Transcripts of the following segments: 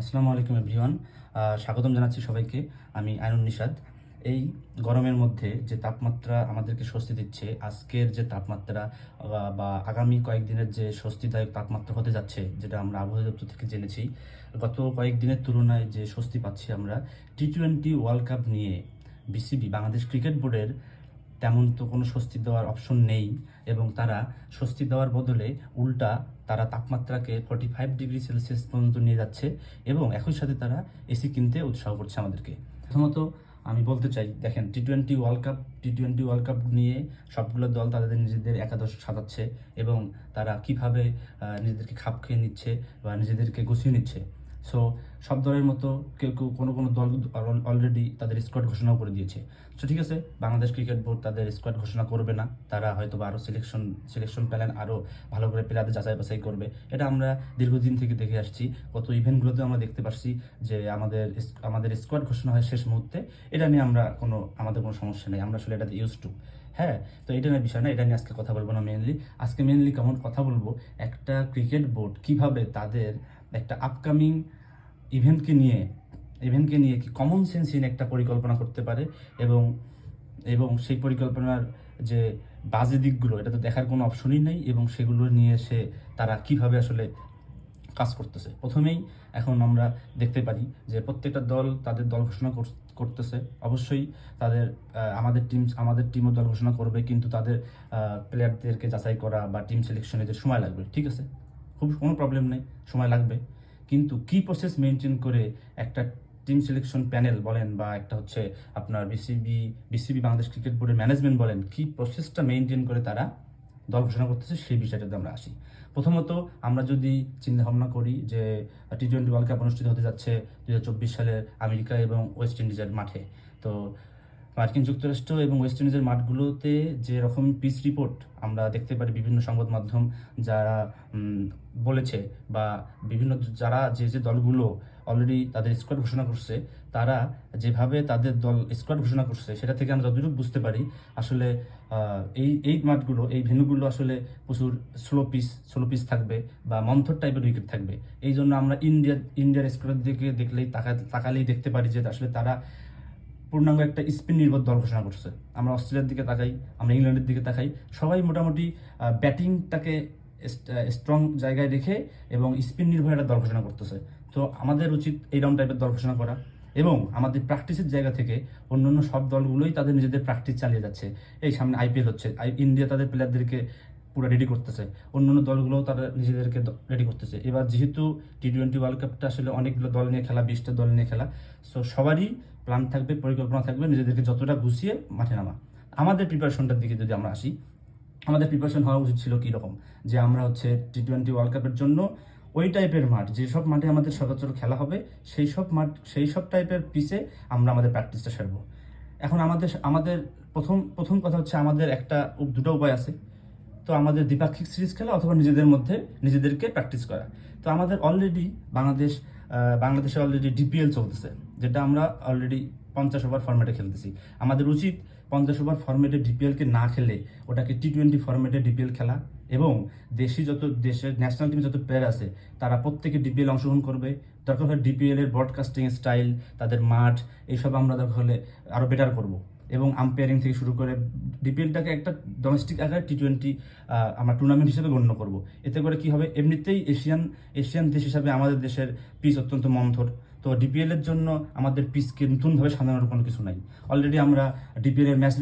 আসসালামু আলাইকুম এভরিওয়ান। স্বাগতম জানাচ্ছি সবাইকে। আমি আয়নুন নিষাদ এই গরমের মধ্যে যে তাপমাত্রা আমাদেরকে স্বস্তি দিচ্ছে, আজকের যে তাপমাত্রা, বা আগামী কয়েকদিনের যে স্বস্তিদায়ক তাপমাত্রা হতে যাচ্ছে, যেটা আমরা আবহাওয়া দপ্তর থেকে জেনেছি, গত কয়েকদিনের তুলনায় যে স্বস্তি পাচ্ছি আমরা টি টোয়েন্টি ওয়ার্ল্ড কাপ নিয়ে বিসিবি, বাংলাদেশ ক্রিকেট বোর্ডের তেমন তো কোনো স্বস্তি দেওয়ার অপশন নেই, এবং তারা স্বস্তি দেওয়ার বদলে উল্টা তারা তাপমাত্রাকে ফর্টি ফাইভ ডিগ্রি সেলসিয়াস পর্যন্ত নিয়ে যাচ্ছে এবং একই সাথে তারা এসি কিনতে উৎসাহ করছে আমাদেরকে। প্রথমত আমি বলতে চাই, দেখেন T twenty world cup T twenty world cup নিয়ে সবগুলো দল তাদের নিজেদের একাদশ সাজাচ্ছে এবং তারা কীভাবে নিজেদেরকে খাপ খেয়ে নিচ্ছে বা নিজেদেরকে গুছিয়ে নিচ্ছে। সো সব দলের মতো কেউ কেউ কোনো কোনো দল অলরেডি তাদের স্কোয়াড ঘোষণাও করে দিয়েছে। সো ঠিক আছে, বাংলাদেশ ক্রিকেট বোর্ড তাদের স্কোয়াড ঘোষণা করবে না। তারা হয়তো আরও সিলেকশন সিলেকশন প্ল্যান আরও ভালো করে প্লেয়ারদের যাচাই বাছাই করবে। এটা আমরা দীর্ঘদিন থেকে দেখে আসছি। কত ইভেন্টগুলোতে আমরা দেখতে পাচ্ছি যে আমাদের আমাদের স্কোয়াড ঘোষণা হয় শেষ মুহূর্তে। এটা নিয়ে আমরা কোনো, আমাদের কোনো সমস্যা নেই। আমরা আসলে এটাতে ইউজ টু হ্যাঁ তো এটা নিয়ে বিষয় না, এটা নিয়ে আজকে কথা বলব না মেনলি আজকে মেনলি কেমন কথা বলব? একটা ক্রিকেট বোর্ড কীভাবে তাদের একটা আপকামিং ইভেন্টকে নিয়ে ইভেন্টকে নিয়ে কি কমন সেন্সহীন একটা পরিকল্পনা করতে পারে এবং এবং সেই পরিকল্পনার যে বাজে দিকগুলো, এটা তো দেখার কোনো অপশনই নেই এবং সেগুলো নিয়ে সে, তারা কীভাবে আসলে কাজ করতেছে? প্রথমেই এখন আমরা দেখতে পারি যে প্রত্যেকটা দল তাদের দল ঘোষণা কর- করতেছে। অবশ্যই তাদের আমাদের টিম আমাদের টিমও দল ঘোষণা করবে, কিন্তু তাদের প্লেয়ারদেরকে যাচাই করা বা টিম সিলেকশনে যে সময় লাগবে, ঠিক আছে? খুব কোনো প্রবলেম নেই, সময় লাগবে। কিন্তু কি প্রসেস মেনটেন করে একটা টিম সিলেকশন প্যানেল বলেন বা একটা হচ্ছে আপনার বিসিবি বিসিবি বাংলাদেশ ক্রিকেট বোর্ডের ম্যানেজমেন্ট বলেন, কি প্রসেসটা মেনটেন করে তারা দল ঘোষণা করতেছে সেই বিষয়টাতে আমরা আসি। প্রথমত আমরা যদি চিন্তা ভাবনা করি যে টি টোয়েন্টি ওয়ার্ল্ড কাপ অনুষ্ঠিত হতে যাচ্ছে দুই সালের আমেরিকা এবং ওয়েস্ট ইন্ডিজের মাঠে। তো মার্কিন যুক্তরাষ্ট্র এবং ওয়েস্ট ইন্ডিজের মাঠগুলোতে যে রকম পিচ রিপোর্ট আমরা দেখতে পারি বিভিন্ন সংবাদ মাধ্যম যারা বলেছে বা বিভিন্ন যারা যে যে দলগুলো অলরেডি তাদের স্কোয়াড ঘোষণা করছে, তারা যেভাবে তাদের দল স্কোয়াড ঘোষণা করছে, সেটা থেকে আমরা যতটুকু বুঝতে পারি, আসলে এই এই মাঠগুলো, এই ভেন্যুগুলো আসলে প্রচুর স্লো পিস স্লো পিস থাকবে বা মন্থর টাইপের উইকেট থাকবে। এই জন্য আমরা ইন্ডিয়া, ইন্ডিয়ার স্কোয়াডের দিকে দেখলেই তাকা তাকালেই দেখতে পারি যে আসলে তারা পূর্ণাঙ্গ একটা স্পিন নির্ভর দল ঘোষণা করছে। আমরা অস্ট্রেলিয়ার দিকে তাকাই, আমরা ইংল্যান্ডের দিকে তাকাই। সবাই মোটামুটি ব্যাটিংটাকে স্ট্রং জায়গায় রেখে এবং স্পিন নির্ভর একটা দল ঘোষণা করতেছে। তো আমাদের উচিত এইরকম টাইপের দল ঘোষণা করা এবং আমাদের প্র্যাকটিসের জায়গা থেকে অন্যান্য সব দলগুলোই তাদের নিজেদের প্র্যাকটিস চালিয়ে যাচ্ছে। এই সামনে আইপিএল হচ্ছে। ইন্ডিয়া তাদের প্লেয়ারদেরকে পুরো রেডি করতেছে। অন্য অন্য দলগুলোও তারা নিজেদেরকে রেডি করতেছে। এবার যেহেতু টি টোয়েন্টি ওয়ার্ল্ড কাপটা আসলে অনেকগুলো দল নিয়ে খেলা, বিশটা দল নিয়ে খেলা সো সবারই প্ল্যান থাকবে, পরিকল্পনা থাকবে নিজেদেরকে যতটা গুছিয়ে মাঠে নামা। আমাদের প্রিপারেশনটার দিকে যদি আমরা আসি, আমাদের প্রিপারেশন হওয়া উচিত ছিল কীরকম? যে আমরা হচ্ছে টি টোয়েন্টি ওয়ার্ল্ড কাপের জন্য ওই টাইপের মাঠ যেসব মাঠে আমাদের সচরাচর খেলা হবে, সেই সব মাঠ, সেই সব টাইপের পিচে আমরা আমাদের প্র্যাকটিসটা সারবো। এখন আমাদের আমাদের প্রথম প্রথম কথা হচ্ছে আমাদের একটা, দুটো উপায় আছে। তো আমাদের দ্বিপাক্ষিক সিরিজ খেলা অথবা নিজেদের মধ্যে নিজেদেরকে প্র্যাকটিস করা। তো আমাদের অলরেডি বাংলাদেশ বাংলাদেশে অলরেডি ডিপিএল চলতেছে, যেটা আমরা অলরেডি পঞ্চাশ ওভার ফরম্যাটে খেলতেছি। আমাদের উচিত পঞ্চাশ ওভার ফরম্যাটে ডিপিএলকে না খেলে ওটাকে টি টোয়েন্টি ফরম্যাটে ডিপিএল খেলা এবং দেশি যত, দেশের ন্যাশনাল টিমে যত প্লেয়ার আছে, তারা প্রত্যেকে ডিপিএল অংশগ্রহণ করবে। দরকার হলে ডিপিএল এর ব্রডকাস্টিং স্টাইল তাদের মাঠ, এইসব আমরা দরকার হলে আরও বেটার করব। এবং আম্পায়ারিং থেকে শুরু করে ডিপিএলটাকে একটা ডোমেস্টিক আকারে টি টোয়েন্টি আমরা টুর্নামেন্ট হিসেবে গণ্য করব। এতে করে কি হবে? এমনিতেই এশিয়ান এশিয়ান দেশ হিসাবে আমাদের দেশের পিচ অত্যন্ত মন্থর। তো ডিপিএল এর জন্য আমাদের পিচকে নতুনভাবে সাজানোর কোনো কিছু নাই। অলরেডি আমরা ডিপিএল এর match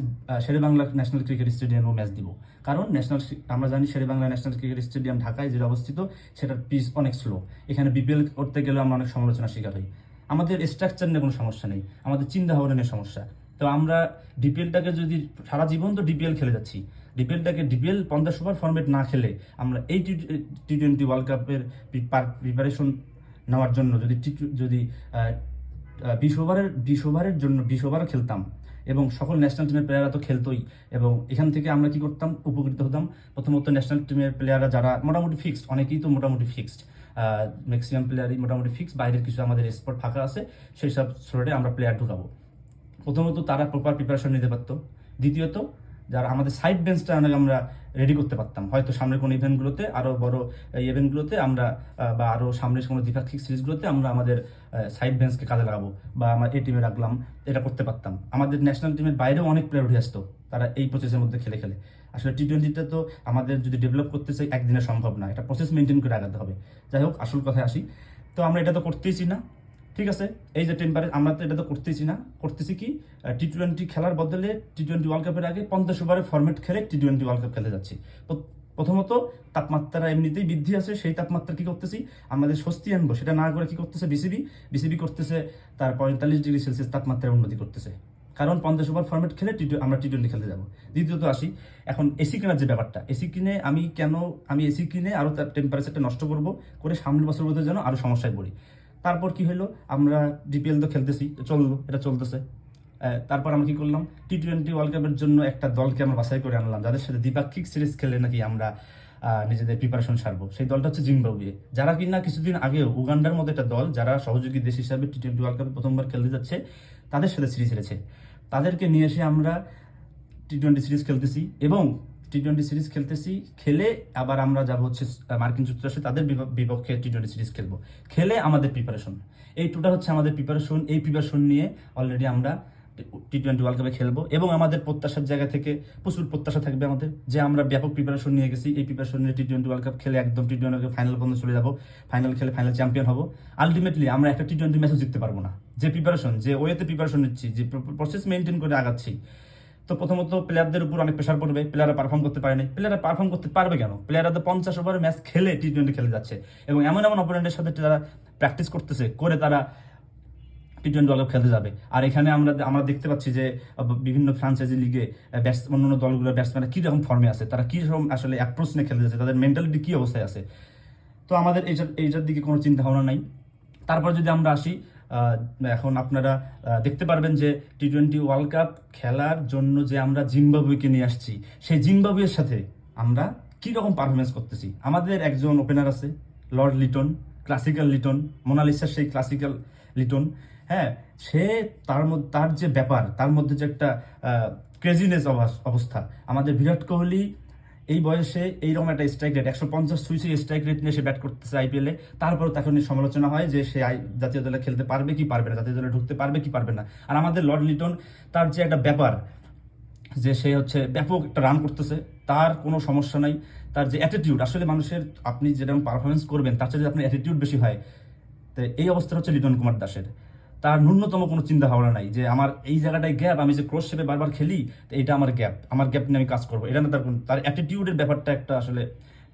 Shere Bangla national cricket স্টেডিয়ামেও match দিব। কারণ ন্যাশনাল আমরা জানি Shere Bangla national cricket stadium ঢাকায় যেটা অবস্থিত, সেটার পিচ অনেক স্লো এখানে বিপিএল করতে গেলে আমরা অনেক সমালোচনার শিকার হই। আমাদের স্ট্রাকচার নিয়ে কোনো সমস্যা নেই। আমাদের চিন্তা ভাবনা নিয়ে সমস্যা। তো আমরা ডিপিএলটাকে যদি সারা জীবন তো ডিপিএল খেলে যাচ্ছি ডিপিএলটাকে ডিপিএল পঞ্চাশ ওভার ফরম্যাট না খেলে আমরা এই টি টোয়েন্টি ওয়ার্ল্ড কাপের প্রিপারেশন নেওয়ার জন্য যদি যদি বিশ ওভারের বিশ ওভারের জন্য বিশ ওভার খেলতাম এবং সকল ন্যাশনাল টিমের প্লেয়াররা তো খেলতোই এবং এখান থেকে আমরা কি করতাম? উপকৃত হতাম। প্রথমত ন্যাশনাল টিমের প্লেয়াররা যারা মোটামুটি ফিক্সড অনেকেই তো মোটামুটি ফিক্সড ম্যাক্সিমাম প্লেয়ারই মোটামুটি ফিক্সড বাইরের কিছু আমাদের স্পট ফাঁকা আছে, সেই সব স্লোটে আমরা প্লেয়ার ঢুকাবো। প্রথমত তারা প্রপার প্রিপারেশন নিতে পারতো। দ্বিতীয়ত, যারা আমাদের সাইড বেঞ্চটা অনেক আমরা রেডি করতে পারতাম। হয়তো সামনের কোনো ইভেন্টগুলোতে আরও বড় ইভেন্টগুলোতে আমরা বা আরও সামনের কোনো দ্বিপাক্ষিক সিরিজগুলোতে আমরা আমাদের সাইড বেঞ্চকে কাজে লাগাবো বা আমার এই টিমে রাখলাম, এটা করতে পারতাম। আমাদের ন্যাশনাল টিমের বাইরেও অনেক প্লেয়ার উঠে আসতো, তারা এই প্রসেসের মধ্যে খেলে খেলে। আসলে টি টোয়েন্টিটা তো আমাদের যদি ডেভেলপ করতে চাই, একদিনে সম্ভব না। এটা প্রসেস মেনটেন করে আগাতে হবে। যাই হোক, আসল কথায় আসি। তো আমরা এটা তো করতেইছি না। ঠিক আছে? এই যে টেম্পারে আমরা তো এটা তো করতেছি না। করতেছি কি? টি টোয়েন্টি খেলার বদলে টি টোয়েন্টি ওয়ার্ল্ড কাপের আগে পঞ্চাশ ওভারের ফর্মেট খেলে টি টোয়েন্টি ওয়ার্ল্ড কাপ খেলে যাচ্ছি। প্র- প্রথমত তাপমাত্রা এমনিতেই বৃদ্ধি আছে, সেই তাপমাত্রা কি করতেছি? আমাদের স্বস্তি আনব, সেটা না করে কি করতেছে বিসিবি বিসিবি করতেছে তার পঁয়তাল্লিশ ডিগ্রি সেলসিয়াস তাপমাত্রার উন্নতি করতেছে। কারণ পঞ্চাশ ওভার ফর্মেট খেলে টি আমরা টি টোয়েন্টি খেলতে যাব। দ্বিতীয়ত আসি, এখন এসি কেনার যে ব্যাপারটা এসি কিনে আমি কেন, আমি এসি কিনে আরও তার টেম্পারেচারটা নষ্ট করব, করে সামনের বছর যেন আরও সমস্যায় পড়ি। তারপর কি হলো আমরা ডিপিএল তো খেলতেছি চলল, এটা চলতেছে। তারপর আমরা কি করলাম? টি টোয়েন্টি ওয়ার্ল্ড কাপের জন্য একটা দলকে আমরা বাছাই করে আনলাম, যাদের সাথে দ্বিপাক্ষিক সিরিজ খেলে নাকি আমরা নিজেদের প্রিপারেশন সারবো। সেই দলটা হচ্ছে জিম্বাবুয়ে। যারা কিনা কিছুদিন আগেও উগান্ডার মতো একটা দল, যারা সহযোগী দেশ হিসাবে টি টোয়েন্টি ওয়ার্ল্ড কাপে প্রথমবার খেলতে যাচ্ছে, তাদের সাথে সিরিজ হেরেছে। তাদেরকে নিয়ে এসে আমরা টি টোয়েন্টি সিরিজ খেলতেছি এবং টি টোয়েন্টি সিরিজ খেলতেছি, খেলে আবার আমরা যাব হচ্ছে মার্কিন যুক্তরাষ্ট্রে, তাদের বিপ- বিপক্ষে টি টোয়েন্টি সিরিজ খেলব। খেলে আমাদের প্রিপারেশন এই টোটাল হচ্ছে আমাদের প্রিপারেশন এই প্রিপারেশন নিয়ে অলরেডি আমরা টি টোয়েন্টি ওয়ার্ল্ড কাপে খেলব এবং আমাদের প্রত্যাশার জায়গা থেকে প্রচুর প্রত্যাশা থাকবে আমাদের যে আমরা ব্যাপক প্রিপারেশন নিয়ে গেছি। এই প্রিপারেশন নিয়ে টি টোয়েন্টি ওয়ার্ল্ড কাপ খেলে একদম টি টোয়েন্টি ফাইনাল পর্যন্ত চলে যাব। ফাইনাল খেলে ফাইনাল চ্যাম্পিয়ন হব। আলটিমেটলি আমরা একটা টি টোয়েন্টি ম্যাচও জিততে পারব না। যে প্রিপারেশন যে ওয়েতে প্রিপারেশন নিচ্ছি, যে প্রসেস মেনটেন করে আগাচ্ছি তো প্রথমত প্লেয়ারদের উপর অনেক প্রেশার পড়বে প্লেয়াররা পারফর্ম করতে পারেনি। প্লেয়াররা পারফর্ম করতে পারবে কেন? প্লেয়াররা তো পঞ্চাশ ওভার ম্যাচ খেলে টি টোয়েন্টি খেলে যাচ্ছে। এবং এমন এমন অপোনেন্টের সাথে তারা প্র্যাকটিস করতেছে, করে তারা টি টোয়েন্টি ওয়ার্ল্ড খেলতে যাবে। আর এখানে আমরা আমরা দেখতে পাচ্ছি যে বিভিন্ন ফ্রাঞ্চাইজি লিগে ব্যাটস অন্য দলগুলোর ব্যাটসম্যানরা কীরকম ফর্মে আছে, তারা কীরকম আসলে অ্যাপ্রোচ নিয়ে খেলতে যাচ্ছে, তাদের মেন্টালিটি কী অবস্থায় আছে। তো আমাদের এইটার এইটার দিকে কোনো চিন্তা ভাবনা নাই। তারপর যদি আমরা আসি এখন আপনারা দেখতে পারবেন যে টি টোয়েন্টি ওয়ার্ল্ড কাপ খেলার জন্য যে আমরা জিম্বাবুয়েকে নিয়ে আসছি, সেই জিম্বাবুয়ের সাথে আমরা কী রকম পারফরমেন্স করতেছি? আমাদের একজন ওপেনার আছে লর্ড লিটন ক্লাসিক্যাল লিটন মোনালিসার সেই ক্লাসিক্যাল লিটন হ্যাঁ সে তার মধ্যে, তার যে ব্যাপার, তার মধ্যে যে একটা ক্রেজিনেস অবস্থা, আমাদের বিরাট কোহলি এই বয়সে এইরকম একটা স্ট্রাইক রেট একশো পঞ্চাশ সুইসি স্ট্রাইক রেট নিয়ে সে ব্যাট করতেছে আইপিএলে তারপরও তাকে নিয়ে সমালোচনা হয় যে সে জাতীয় দলে খেলতে পারবে কি পারবে না, জাতীয় দলে ঢুকতে পারবে কি পারবে না। আর আমাদের লর্ড লিটন তার যে একটা ব্যাপার, যে সে হচ্ছে ব্যাপক একটা রান করতেছে, তার কোনো সমস্যা নাই। তার যে অ্যাটিটিউড আসলে মানুষের আপনি যেরকম পারফরমেন্স করবেন, তার যদি আপনার অ্যাটিটিউড বেশি হয়, তো এই অবস্থা হচ্ছে লিটন কুমার দাসের তার ন্যূনতম কোনো চিন্তা ভাবনা নাই যে আমার এই জায়গাটায় গ্যাপ আমি যে ক্রস শেপে বারবার খেলি, তো এটা আমার গ্যাপ আমার গ্যাপ নিয়ে আমি কাজ করব। এটা না তার তার অ্যাটিটিউডের ব্যাপারটা একটা আসলে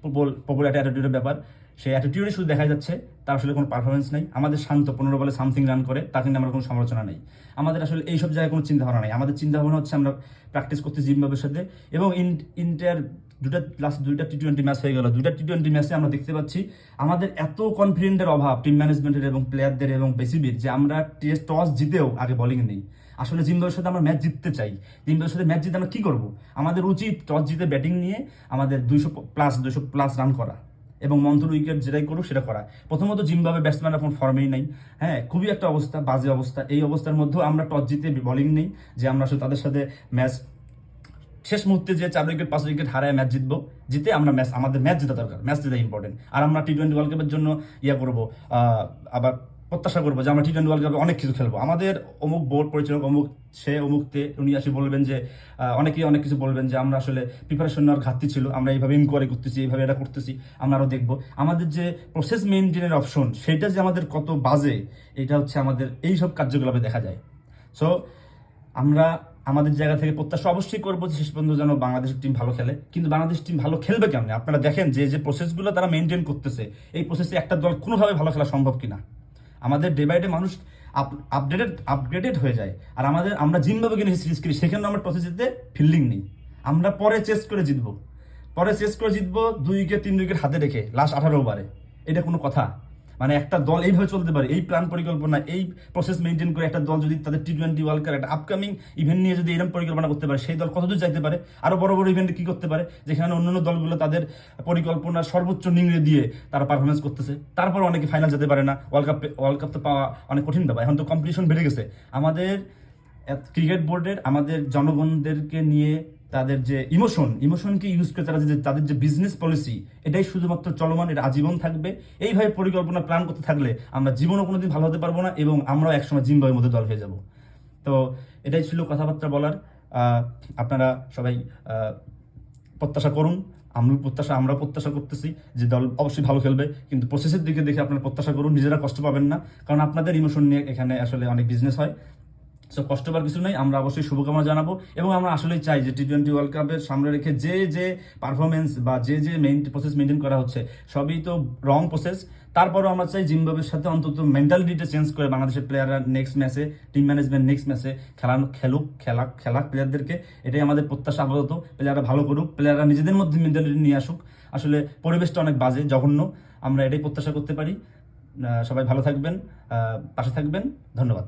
প্রবল প্রবল একটা অ্যাটিটিউডের ব্যাপার। সেই অ্যাটিটিউডে শুধু দেখা যাচ্ছে, তার আসলে কোনো পারফরমেন্স নেই। আমাদের শান্ত পনেরো বলে সামথিং রান করে, তাকে নিয়ে আমার কোনো সমালোচনা নেই। আমাদের আসলে এইসব জায়গায় কোনো চিন্তা ভাবনা নেই। আমাদের চিন্তা ভাবনা হচ্ছে আমরা প্র্যাকটিস করতে জিম্বাবের সাথে এবং ইন্টার দুটা লাস্ট দুইটা টি টোয়েন্টি ম্যাচ হয়ে গেল। দুইটা টি টোয়েন্টি ম্যাচে আমরা দেখতে পাচ্ছি, আমাদের এত কনফিডেন্টের অভাব টিম ম্যানেজমেন্টের এবং প্লেয়ারদের এবং বেসিবির যে আমরা টেস্ট টস জিতেও আগে বোলিং নেই। আসলে জিম্বাবের সাথে আমরা ম্যাচ জিততে চাই। জিম্বাবের সাথে ম্যাচ জিতে আমরা কী করব? আমাদের উচিত টস জিতে ব্যাটিং নিয়ে আমাদের দুইশো প্লাস দুইশো প্লাস রান করা এবং মন্থর উইকেট যেটাই করুক সেটা করা। প্রথমত জিম্বাবে ব্যাটসম্যান এখন ফর্মেই নেই। হ্যাঁ খুবই একটা অবস্থা, বাজে অবস্থা। এই অবস্থার মধ্যেও আমরা টস জিতে বোলিং নেই, যে আমরা আসলে তাদের সাথে ম্যাচ শেষ মুহূর্তে যে চার উইকেট পাঁচ উইকেট হারায় ম্যাচ জিতবো, জিতে আমরা ম্যাচ আমাদের ম্যাচ জেতা দরকার ম্যাচ জেতা ইম্পর্টেন্ট আর আমরা টি টোয়েন্টি ওয়ার্ল্ড কাপের জন্য ইয়া করব আবার প্রত্যাশা করব যে আমরা টি টোয়েন্টি ওয়ার্ল্ড কাপে অনেক কিছু খেলব। আমাদের অমুক বোর্ড পরিচালক, অমুক সে অমুকতে উনি আসে বলবেন যে অনেকেই অনেক কিছু বলবেন যে আমরা আসলে প্রিপারেশন নেওয়ার ঘাটতি ছিল, আমরা এইভাবে ইনকোয়ারি করতেছি এইভাবে এটা করতেছি, আমরা আরও দেখব। আমাদের যে প্রসেস মেনটেনের অপশন সেটা যে আমাদের কত বাজে, এটা হচ্ছে আমাদের এই সব কার্যকলাপে দেখা যায়। সো আমরা আমাদের জায়গা থেকে প্রত্যাশা অবশ্যই করব শেষ পর্যন্ত যেন বাংলাদেশের টিম ভালো খেলে। কিন্তু বাংলাদেশ টিম ভালো খেলবে কেমন? আপনারা দেখেন যে যে প্রসেসগুলো তারা মেনটেন করতেছে, এই প্রসেসে একটা দল কোনোভাবে ভালো খেলা সম্ভব কিনা? আমাদের ডে বাই ডে মানুষ আপডেটেড আপগ্রেডেড হয়ে যায়। আর আমাদের, আমরা জিম্বাবে কিনে সিরিজ করি সেখানে আমরা জিততে ফিল্ডিং নেই। আমরা পরে চেস করে জিতবো। পরে চেস করে জিতবো, দুই উইকেট তিন উইকেট হাতে রেখে লাস্ট আঠারো ওভারে এটা কোনো কথা। মানে একটা দল এইভাবে চলতে পারে, এই প্ল্যান পরিকল্পনা, এই প্রসেস মেনটেন করে একটা দল যদি তাদের টি টোয়েন্টি ওয়ার্ল্ড কাপ একটা আপকামিং ইভেন্ট নিয়ে যদি এরকম পরিকল্পনা করতে পারে, সেই দল কতদূর যাইতে পারে? আরও বড় বড় ইভেন্টে কি করতে পারে? যেখানে অন্যান্য দলগুলো তাদের পরিকল্পনা সর্বোচ্চ নিংড়ে দিয়ে তারা পারফরমেন্স করতেছে। তারপর অনেকে ফাইনাল যেতে পারে না। ওয়ার্ল্ড কাপ ওয়ার্ল্ড কাপ তো পাওয়া অনেক কঠিন ব্যাপার। এখন তো কম্পিটিশন বেড়ে গেছে। আমাদের ক্রিকেট বোর্ডের আমাদের জনগণদেরকে নিয়ে তাদের যে ইমোশন ইমোশনকে ইউজ করে তারা যে তাদের যে বিজনেস পলিসি এটাই শুধুমাত্র চলমান, এটা আজীবন থাকবে। এইভাবে পরিকল্পনা প্ল্যান করতে থাকলে আমরা জীবনও কোনোদিন ভালো হতে পারব না এবং আমরাও একসময় জিম্বাবের মধ্যে দল হয়ে যাব। তো এটাই ছিল কথাবার্তা বলার। আপনারা সবাই প্রত্যাশা করুন। আমরা প্রত্যাশা আমরা প্রত্যাশা করতেছি যে দল অবশ্যই ভালো খেলবে। কিন্তু প্রসেসের দিকে দেখে আপনারা প্রত্যাশা করুন। নিজেরা কষ্ট পাবেন না। কারণ আপনাদের ইমোশন নিয়ে এখানে আসলে অনেক বিজনেস হয়। সো কষ্ট পাওয়ার কিছু নেই, আমরা অবশ্যই শুভকামনা জানাব এবং আমরা আসলেই চাই যে টি টোয়েন্টি ওয়ার্ল্ড কাপের সামনে রেখে যে যে পারফরমেন্স বা যে যে মেইন প্রসেস মেনটেন করা হচ্ছে, সবই তো রং প্রসেস তারপরও আমরা চাই জিম্বাবের সাথে অন্তত মেন্টালিটিটা চেঞ্জ করে বাংলাদেশের প্লেয়াররা নেক্সট ম্যাচে টিম ম্যানেজমেন্ট নেক্সট ম্যাচে খেলানো খেলুক, খেলা খেলা প্লেয়ারদেরকে এটাই আমাদের প্রত্যাশা আপাতত। প্লেয়াররা ভালো করুক প্লেয়াররা নিজেদের মধ্যে মেন্টালিটি নিয়ে আসুক। আসলে পরিবেশটা অনেক বাজে, জঘন্য। আমরা এটাই প্রত্যাশা করতে পারি। সবাই ভালো থাকবেন পাশে থাকবেন। ধন্যবাদ।